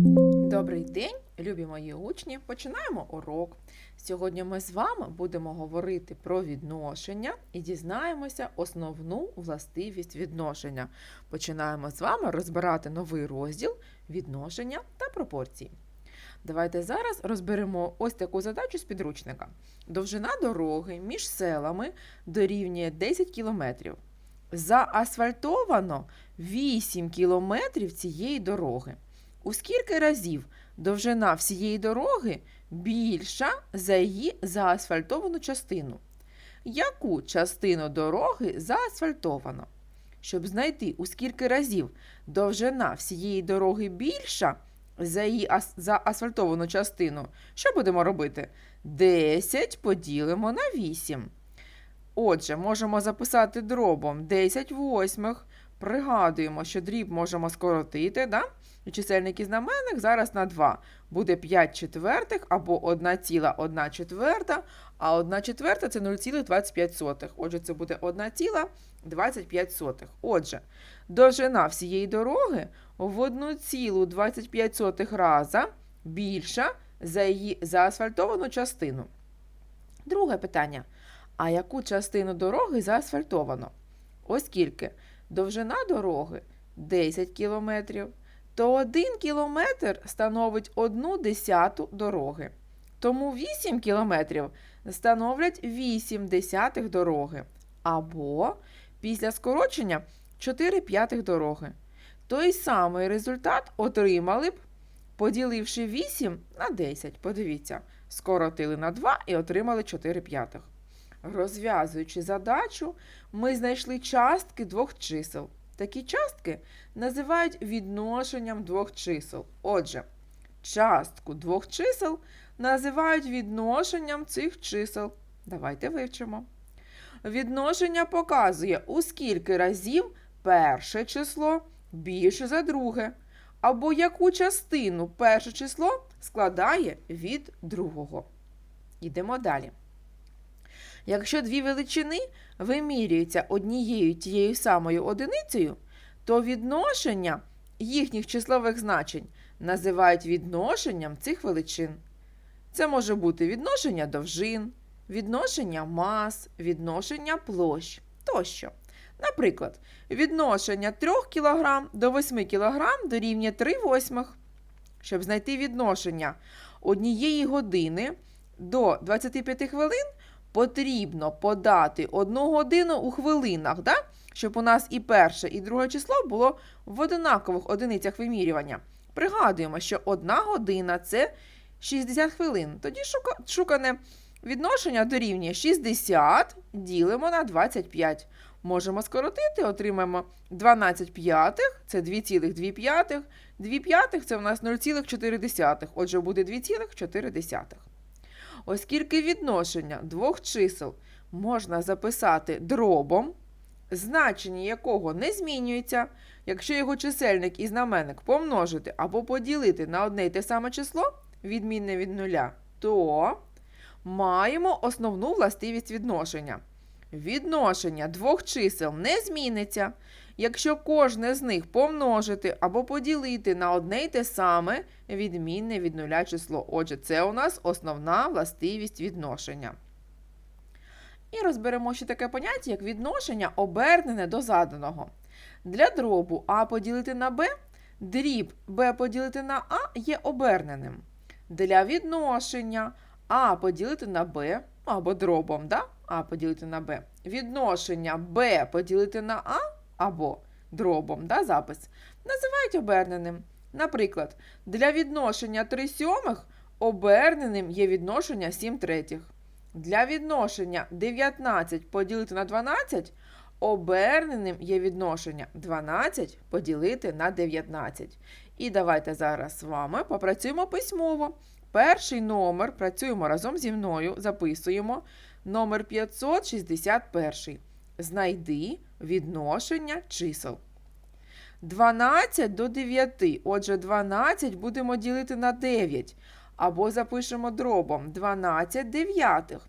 Добрий день, любі мої учні. Починаємо урок. Сьогодні ми з вами будемо говорити про відношення і дізнаємося основну властивість відношення. Починаємо з вами розбирати новий розділ відношення та пропорції. Давайте зараз розберемо ось таку задачу з підручника. Довжина дороги між селами дорівнює 10 кілометрів. Заасфальтовано 8 кілометрів цієї дороги. У скільки разів довжина всієї дороги більша за її заасфальтовану частину? Яку частину дороги заасфальтовано? Щоб знайти, у скільки разів довжина всієї дороги більша за її ас- заасфальтовану частину, що будемо робити? 10 поділимо на 8. Отже, можемо записати дробом 10 восьмих. Пригадуємо, що дріб можемо скоротити, да? Чисельник і знаменник зараз на 2. Буде 5 четвертих або 1,1 четверта, а 1 четверта це 0,25. Отже, це буде 1,25. Отже, довжина всієї дороги в 1,25 раза більша за її заасфальтовану частину. Друге питання. А яку частину дороги заасфальтовано? Оскільки довжина дороги 10 кілометрів, то 1 кілометр становить 1 десяту дороги. Тому 8 кілометрів становлять 8 десятих дороги. Або після скорочення 4 п'ятих дороги. Той самий результат отримали б, поділивши 8 на 10. Подивіться, скоротили на 2 і отримали 4 п'ятих. Розв'язуючи задачу, ми знайшли частки двох чисел. Такі частки називають відношенням двох чисел. Отже, частку двох чисел називають відношенням цих чисел. Давайте вивчимо. Відношення показує, у скільки разів перше число більше за друге, або яку частину перше число складає від другого. Йдемо далі. Якщо дві величини вимірюються однією тією самою одиницею, то відношення їхніх числових значень називають відношенням цих величин. Це може бути відношення довжин, відношення мас, відношення площ тощо. Наприклад, відношення 3 кг до 8 кг дорівнює 3 восьмих. Щоб знайти відношення однієї години до 25 хвилин, потрібно подати одну годину у хвилинах, да? щоб у нас і перше, і друге число було в одинакових одиницях вимірювання. Пригадуємо, що одна година це 60 хвилин. Тоді шукане відношення дорівнює 60 ділимо на 25. Можемо скоротити, отримаємо 12 п'ятих, це 2,2 п'ятих. 2 п'ятих це у нас 0,4. Отже, буде 2,4. Оскільки відношення двох чисел можна записати дробом, значення якого не змінюється, якщо його чисельник і знаменник помножити або поділити на одне й те саме число, відмінне від нуля, то маємо основну властивість відношення. Відношення двох чисел не зміниться, якщо кожне з них помножити або поділити на одне й те саме відмінне від нуля число. Отже, це у нас основна властивість відношення. І розберемо ще таке поняття, як відношення обернене до заданого. Для дробу А поділити на Б, дріб Б поділити на А є оберненим. Для відношення А поділити на Б, ну, або дробом, да? А поділити на Б. Відношення Б поділити на А або дробом, да, запис, називають оберненим. Наприклад, для відношення 3 сьомих оберненим є відношення 7 третіх. Для відношення 19 поділити на 12 оберненим є відношення 12 поділити на 19. І давайте зараз з вами попрацюємо письмово. Перший номер працюємо разом зі мною, записуємо. Номер 561. Знайди відношення чисел. 12 до 9. Отже, 12 будемо ділити на 9. Або запишемо дробом 12 дев'ятих.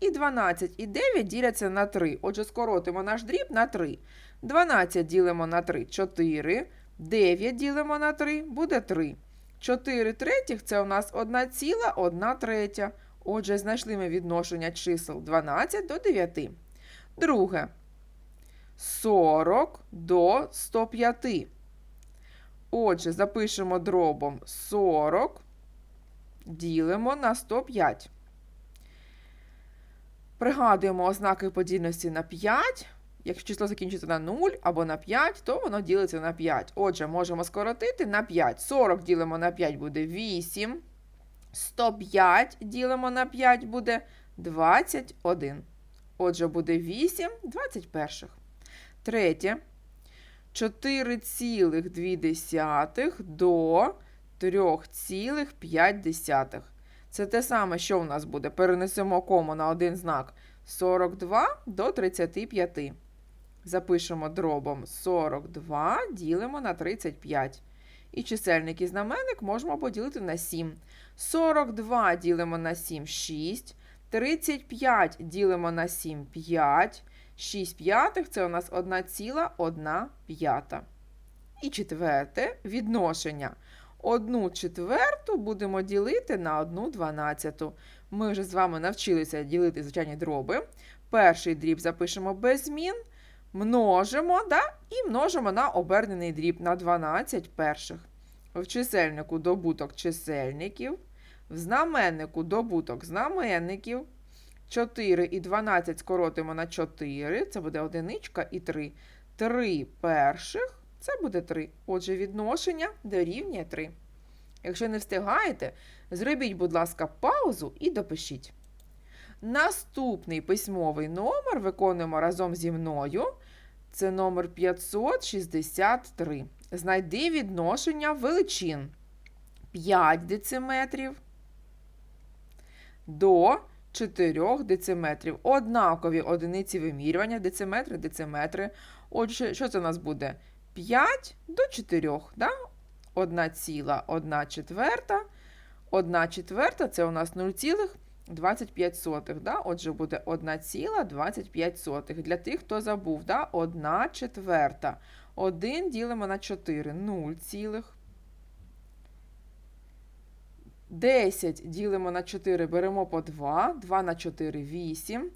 І 12 і 9 діляться на 3. Отже, скоротимо наш дріб на 3. 12 ділимо на 3 4. 9 ділимо на 3 буде 3. 4 третіх це у нас 1,1 третя. Отже, знайшли ми відношення чисел 12 до 9. Друге. 40 до 105. Отже, запишемо дробом 40, ділимо на 105. Пригадуємо ознаки подільності на 5. Якщо число закінчиться на 0 або на 5, то воно ділиться на 5. Отже, можемо скоротити на 5. 40 ділимо на 5 буде 8. 105 ділимо на 5 буде 21. Отже, буде 8 21. Третє. 4,2 до 3,5. Це те саме, що у нас буде. Перенесемо кому на один знак 42 до 35. Запишемо дробом 42, ділимо на 35. І чисельник і знаменник можемо поділити на 7. 42 ділимо на 7 6. 35 ділимо на 7 5. 6 п'ятих це у нас 1,1 п'ята. І четверте відношення. Одну четверту будемо ділити на одну дванадцяту. Ми вже з вами навчилися ділити звичайні дроби. Перший дріб запишемо без змін, множимо да, і множимо на обернений дріб на 12 перших. В чисельнику добуток чисельників, в знаменнику добуток знаменників. 4 і 12 скоротимо на 4, це буде одиничка і 3. 3 перших це буде 3. Отже, відношення дорівнює 3. Якщо не встигаєте, зробіть, будь ласка, паузу і допишіть. Наступний письмовий номер виконуємо разом зі мною. Це номер 563. Знайди відношення величин 5 дециметрів до 4 дециметрів. Однакові одиниці вимірювання, дециметри, дециметри. Отже, що це у нас буде? 5 до 4. Да? 1 ціла 1 четверта. 1 четверта це у нас 0,25. Да? Отже, буде 1,25. Для тих, хто забув, да? 1 четверта. 1 ділимо на 4. 0 цілих. 10 ділимо на 4, беремо по 2, 2 на 4 8.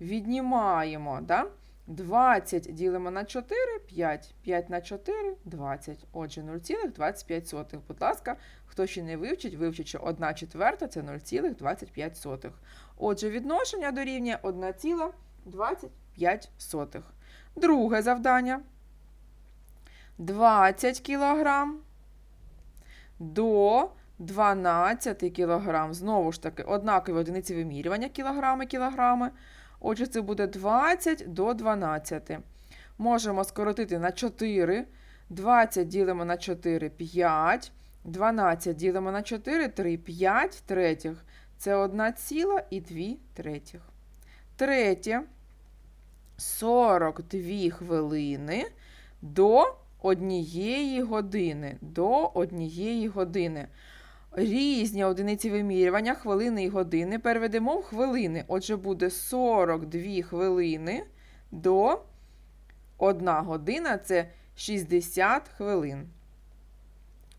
Віднімаємо, да? 20 ділимо на 4, 5, 5 на 4, 20. Отже, 0,25. Будь ласка, хто ще не вивчить, вивчить, що 1 четверта це 0,25. Отже, відношення дорівнює 1,25. Друге завдання. 20 кілограм до 12 кілограм. Знову ж таки, однакові одиниці вимірювання кілограми, кілограми. Отже, це буде 20 до 12. Можемо скоротити на 4. 20 ділимо на 4 5. 12 ділимо на 4 3, 5 третіх. Це 1 ціла і 2 третіх. Третє. 42 хвилини до однієї години. До однієї години. Різні одиниці вимірювання, хвилини і години переведемо в хвилини. Отже, буде 42 хвилини до 1 година це 60 хвилин.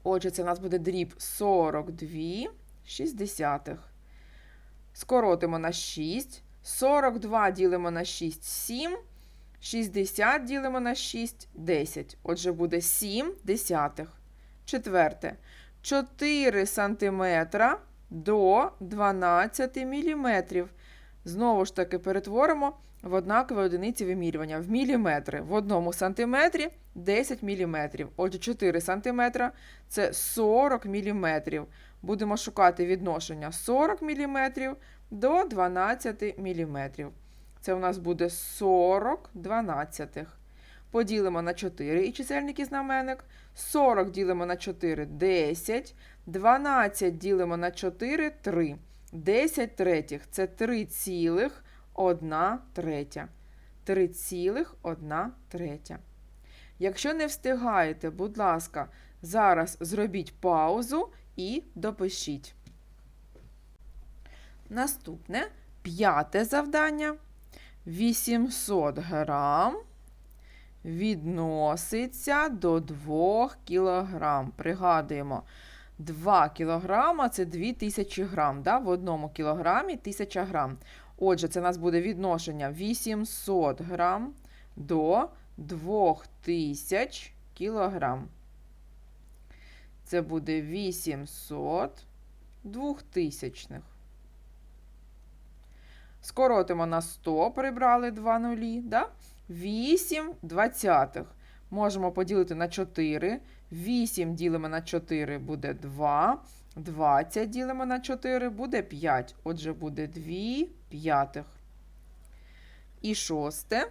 Отже, це у нас буде дріб 42 60. Скоротимо на 6. 42 ділимо на 6 7. 60 ділимо на 6 10. Отже, буде 7 десятих. Четверте. 4 см до 12 мм. Знову ж таки, перетворимо в однакові одиниці вимірювання в міліметри. В одному сантиметрі 10 мм. Отже, 4 см це 40 мм. Будемо шукати відношення 40 мм до 12 мм. Це у нас буде 40 дванадцятих. Поділимо на 4 і чисельник і знаменник. 40 ділимо на 4 10. 12 ділимо на 4 3. 10 третіх це 3 цілих 1 третя. 3 цілих 1 третя. Якщо не встигаєте, будь ласка, зараз зробіть паузу і допишіть. Наступне п'яте завдання. 800 грам відноситься до 2 кг. Пригадуємо, 2 кілограма це 2000 грам. Да? В одному кілограмі 1000 грам. Отже, це у нас буде відношення 800 грам до 2000 кілограм. Це буде 800 двохтисячних. Скоротимо на 100, прибрали 2 нулі. Да? 8 двадцятих. Можемо поділити на 4. 8 ділимо на 4 буде 2. 20 ділимо на 4 буде 5. Отже, буде 2 п'ятих. І шосте.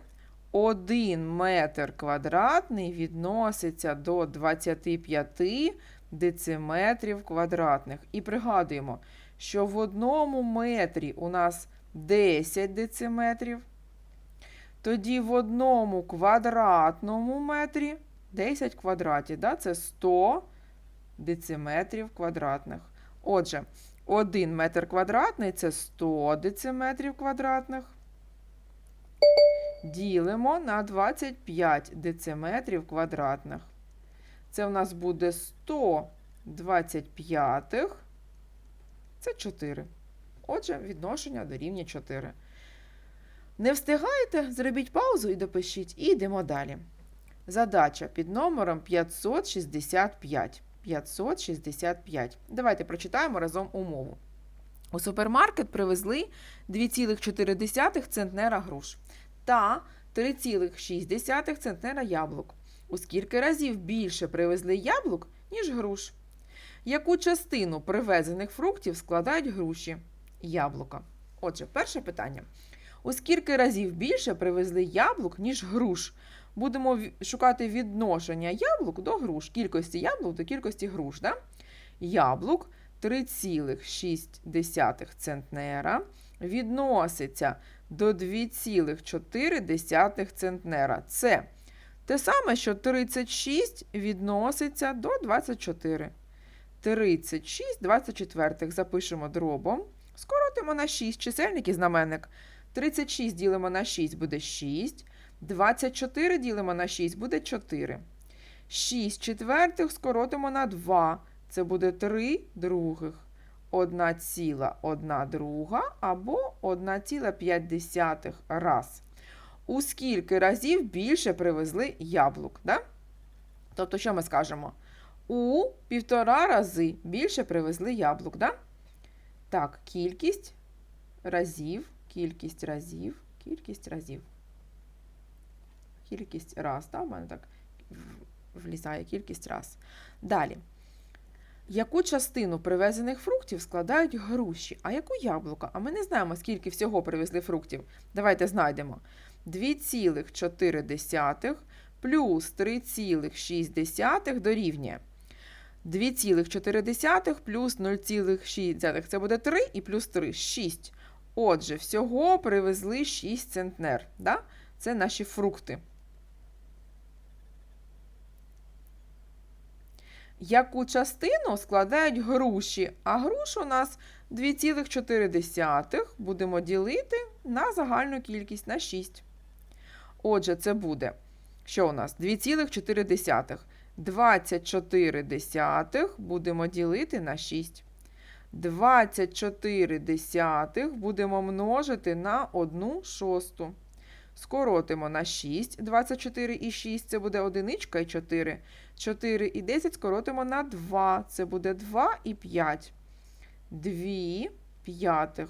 1 метр квадратний відноситься до 25 дециметрів квадратних. І пригадуємо, що в одному метрі у нас 10 дециметрів. Тоді в одному квадратному метрі 10 квадратів, да? це 100 дециметрів квадратних. Отже, 1 метр квадратний це 100 дециметрів квадратних. Ділимо на 25 дециметрів квадратних. Це у нас буде 100 25. Це 4. Отже, відношення дорівнює 4. Не встигаєте? Зробіть паузу і допишіть. І йдемо далі. Задача під номером 565. 565. Давайте прочитаємо разом умову. У супермаркет привезли 2,4 центнера груш та 3,6 центнера яблук. У скільки разів більше привезли яблук, ніж груш? Яку частину привезених фруктів складають груші? Яблука. Отже, перше питання. У скільки разів більше привезли яблук, ніж груш? Будемо шукати відношення яблук до груш, кількості яблук до кількості груш. Да? Яблук 3,6 центнера відноситься до 2,4 центнера. Це те саме, що 36 відноситься до 24. 36 24 запишемо дробом. Скоротимо на 6 чисельник і знаменник. 36 ділимо на 6 буде 6. 24 ділимо на 6 буде 4. 6 четвертих скоротимо на 2. Це буде 3 других. 1 ціла 1 друга або 1,5 раз. У скільки разів більше привезли яблук? Да? Тобто, що ми скажемо? У півтора рази більше привезли яблук. Да? Так, кількість разів, кількість разів, кількість разів. Кількість раз, да? у мене так влізає кількість раз. Далі. Яку частину привезених фруктів складають груші, а яку яблука? А ми не знаємо, скільки всього привезли фруктів. Давайте знайдемо. 2,4 плюс 3,6 дорівнює. 2,4 плюс 0,6. Це буде 3 і плюс 3 6. Отже, всього привезли 6 центнер. Да? Це наші фрукти. Яку частину складають груші? А груш у нас 2,4 будемо ділити на загальну кількість на 6. Отже, це буде, що у нас? 2,4. 24 десятих будемо ділити на 6. 24 десятих будемо множити на 1 шосту. Скоротимо на 6, 24 і 6, це буде одиничка і 4. 4 і 10 скоротимо на 2, це буде 2 і 5. 2 п'ятих.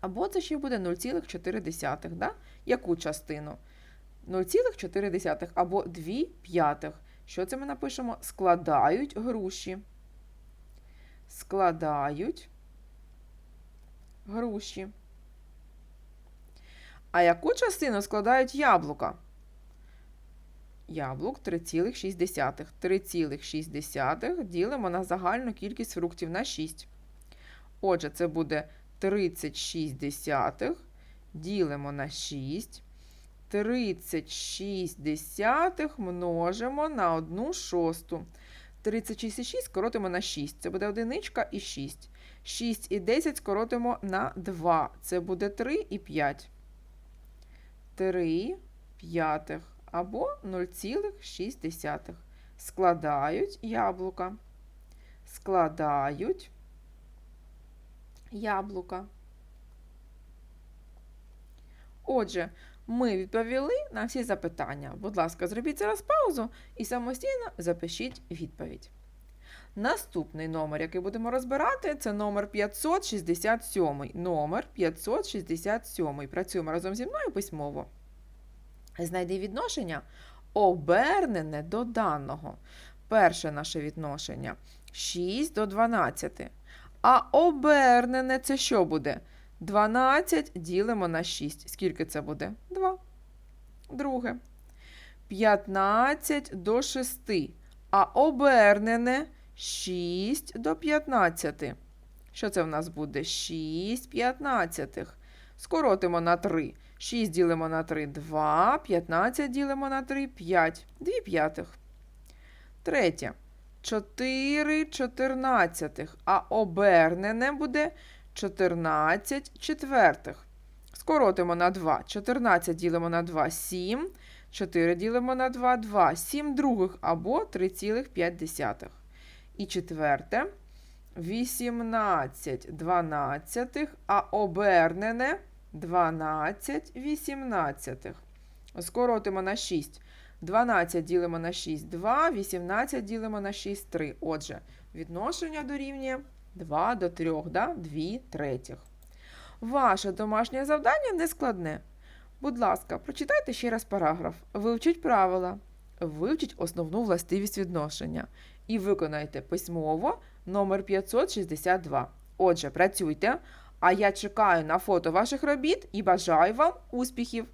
Або це ще буде 0,4. Да? Яку частину? 0,4 або 2 п'ятих. Що це ми напишемо? Складають груші. Складають груші. А яку частину складають яблука? Яблук 3,6. 3,6 ділимо на загальну кількість фруктів на 6. Отже, це буде 36 десятих. Ділимо на 6. 36 десятих множимо на 1 шосту. 36 і 6 скоротимо на 6. Це буде одиничка і 6. 6 і 10 скоротимо на 2. Це буде 3 і 5. 3 п'ятих або 0,6 складають яблука. складають яблука. Отже, ми відповіли на всі запитання. Будь ласка, зробіть зараз паузу і самостійно запишіть відповідь. Наступний номер, який будемо розбирати, це номер 567. Номер 567. Працюємо разом зі мною письмово. Знайди відношення обернене до даного. Перше наше відношення 6 до 12. А обернене це що буде? 12 ділимо на 6. Скільки це буде? 2. Друге. 15 до 6. А обернене 6 до 15. Що це в нас буде? 6 п'ятнадцятих. Скоротимо на 3. 6 ділимо на 3 2, 15 ділимо на 3 5. 2 п'ятих. Третє. 4 чотирнадцятих. А обернене буде 14 четвертих. Скоротимо на 2. 14 ділимо на 2 7. 4 ділимо на 2 2. 7 других або 3,5. І четверте. 18 дванадцятих, а обернене 12 вісімнадцятих. Скоротимо на 6. 12 ділимо на 6 2, 18 ділимо на 6 3. Отже, відношення дорівнює 2 до 3, да? 2 третіх. Ваше домашнє завдання не складне. Будь ласка, прочитайте ще раз параграф, вивчіть правила, вивчіть основну властивість відношення і виконайте письмово номер 562. Отже, працюйте, а я чекаю на фото ваших робіт і бажаю вам успіхів!